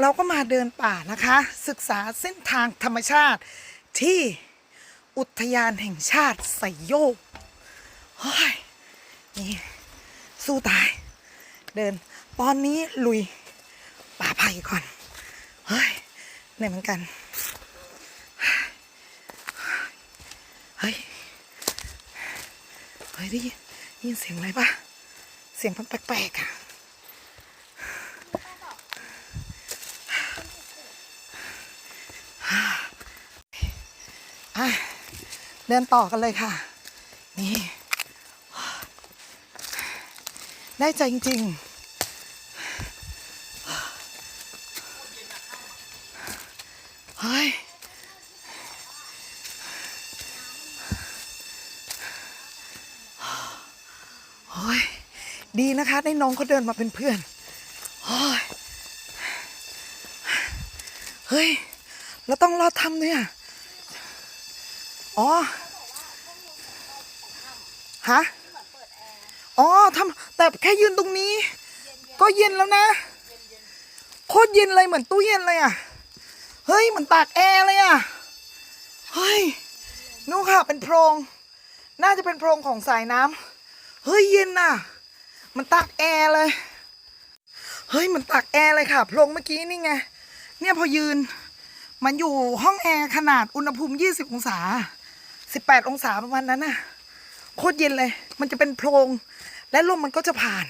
เราก็มาเดินป่านะคะ ศึกษาเส้นทางธรรมชาติที่อุทยานแห่งชาติไซโยกเฮ้ยนี่สู้ตาย เดิน ตอนนี้ลุยป่าไผ่ก่อน เฮ้ยเหนื่อยเหมือนกัน เฮ้ย เฮ้ยได้ยินยินเสียงอะไรปะเสียงมันแปลกๆอะ เดินต่อกันเลยค่ะ นี่ ได้ใจจริง ๆ เฮ้ยโอ้ยดีนะคะได้น้องเขาเดินมาเป็นเพื่อนโอ้ยเฮ้ย เราต้องรอดทำเนี่ย อ๋อฮะอ๋อทำแต่แค่ยืนตรงนี้ ก็เย็นแล้วนะโคตรเย็นเลยเหมือนตู้เย็นเลยอะ เฮ้ยเหมือนตากแอร์เลยอะ เฮ้ยนู่นค่ะเป็นโพรง น่าจะเป็นโพรงของสายน้ำเฮ้ยเย็นน่ะ มันตากแอร์เลย เฮ้ยมันตากแอร์เลยค่ะโพรงเมื่อกี้นี่ไง เนี่ยพอยืน มันอยู่ห้องแอร์ขนาดอุณหภูมิ 20 องศา 18องศาประมาณนั้นน่ะโคตรเย็นเลย มันจะเป็นโพรง และลมมันก็จะผ่าน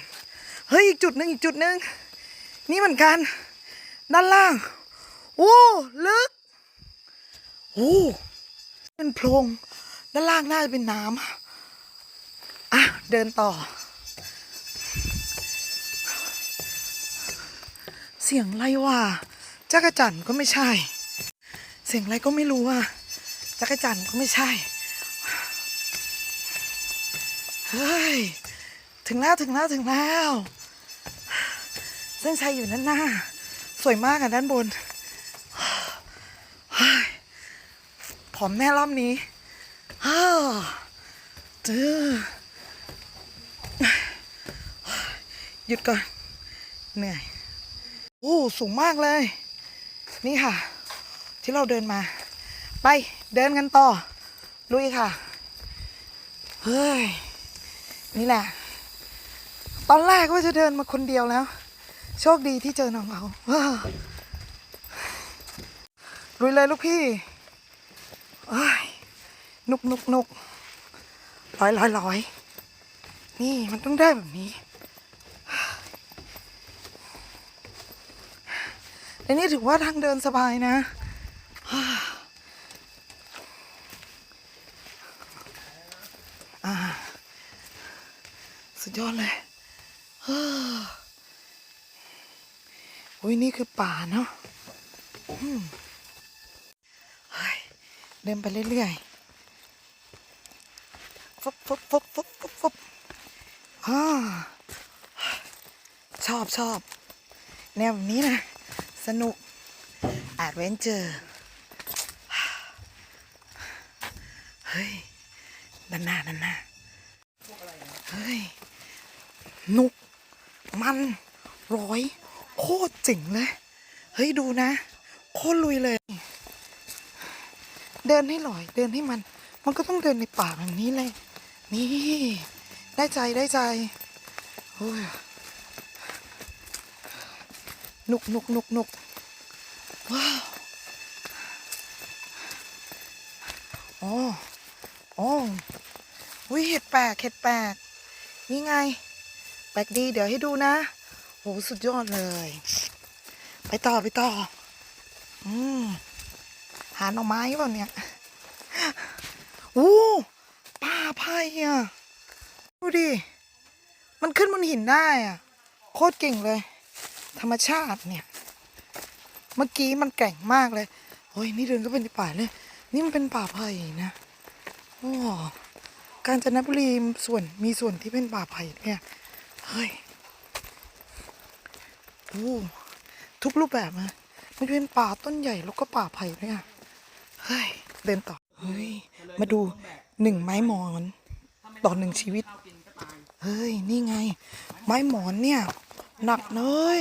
เฮ้ย อีกจุดหนึ่งอีกจุดหนึ่งนี่เหมือนกัน ด้านล่างโอ้ลึกโอ้เป็นโพรง ด้านล่างน่าจะเป็นน้ำอะ เดินต่อ เสียงไรวะจักรจันทร์ก็ไม่ใช่ เสียงอะไรก็ไม่รู้อะจักรจันทร์ก็ไม่ใช่ เฮ้ย ถึงแล้วถึงแล้วถึงแล้ว เส้นชัยอยู่นั่นหน้า สวยมากอะด้านบนผอมแน่รอบนี้อ้าจื้อหยุดก่อน เหนื่อย โอ้ สูงมากเลย นี่ค่ะ ที่เราเดินมา ไปเดินกันต่อ ลุยค่ะ เฮ้ย นี่แหละ ตอนแรกว่าจะเดินมาคนเดียวแล้ว โชคดีที่เจอน้องเขาว้าวลุยเลยลูกพี่นุกนุกนุกร้อยร้อยร้อยนี่มันต้องได้แบบนี้อันนี้ถือว่าทางเดินสบายนะอ่า สุดยอดเลยอุ้ยนี่คือป่าเนาะเดินไปเรื่อยๆฟุบฟุบฟุบฟุบฟุบฟุบอ่าชอบชอบแนวแบบนี้นะ สนุกแอดเวนเจอร์เฮ้ยด้านหน้าด้านหน้า นุก มันร้อยโคตรเจ๋งเลย เฮ้ยดูนะ โคตรลุยเลย เดินให้หลอย เดินให้มัน มันก็ต้องเดินในป่าแบบนี้เลย นี่ ได้ใจได้ใจโอ้ยนุกนุกนุกนุกว้าวอ๋ออ๋อวิเห็ดแปลกเห็ดแปลกนี่ไง แปลกดีเดี๋ยวให้ดูนะโหสุดยอดเลย ไปต่อไปต่อ อืมหาหน่อไม้เปล่าเนี่ยโอ้ป่าไผ่อะดูดิ มันขึ้นบนหินได้อะโคตรเก่งเลย ธรรมชาติเนี่ย เมื่อกี้มันแก่งมากเลยโอ้ยนี่เดินก็เป็นป่าเลย นี่มันเป็นป่าไผ่นะโอ้กาญจนบุรีส่วนมีส่วนที่เป็นป่าไผ่เนี่ย เฮ้ยโอ้ทุกรูปแบบนะมันเป็นป่าต้นใหญ่แล้วก็ป่าไผ่ด้วยอะเฮ้ย เดินต่อ เฮ้ย มาดูหนึ่งไม้หมอนต่อหนึ่งชีวิต เฮ้ย นี่ไง ไม้หมอนเนี่ย หนักเลย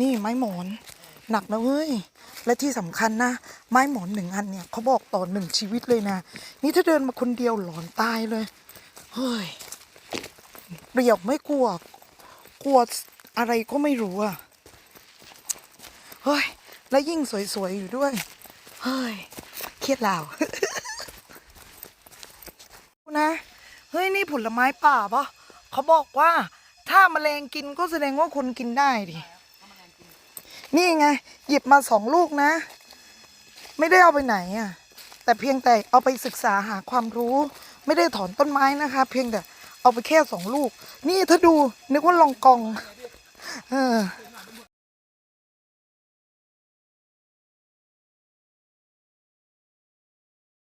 นี่ไม้หมอน หนักนะเว้ย และที่สำคัญนะ ไม้หมอนหนึ่งอันเนี่ยเขาบอกต่อหนึ่งชีวิตเลยนะ นี่ถ้าเดินมาคนเดียวหลอนตายเลย เฮ้ย เปรียบไม่กลัว กลัวอะไรก็ไม่รู้อะเฮ้ย แล้วยิ่งสวยๆ อยู่ด้วย เฮ้ย เครียดแล้วนะ เฮ้ย นี่ผลไม้ป่าปะเขาบอกว่า ถ้าแมลงกินก็แสดงว่าคนกินได้ดิ นี่ไง หยิบมาสองลูกนะ ไม่ได้เอาไปไหนอะ แต่เพียงแต่เอาไปศึกษาหาความรู้ ไม่ได้ถอนต้นไม้นะคะ เพียงแต่ เอาไปแค่สองลูก นี่ถ้าดูนึกว่าลองกอง เออ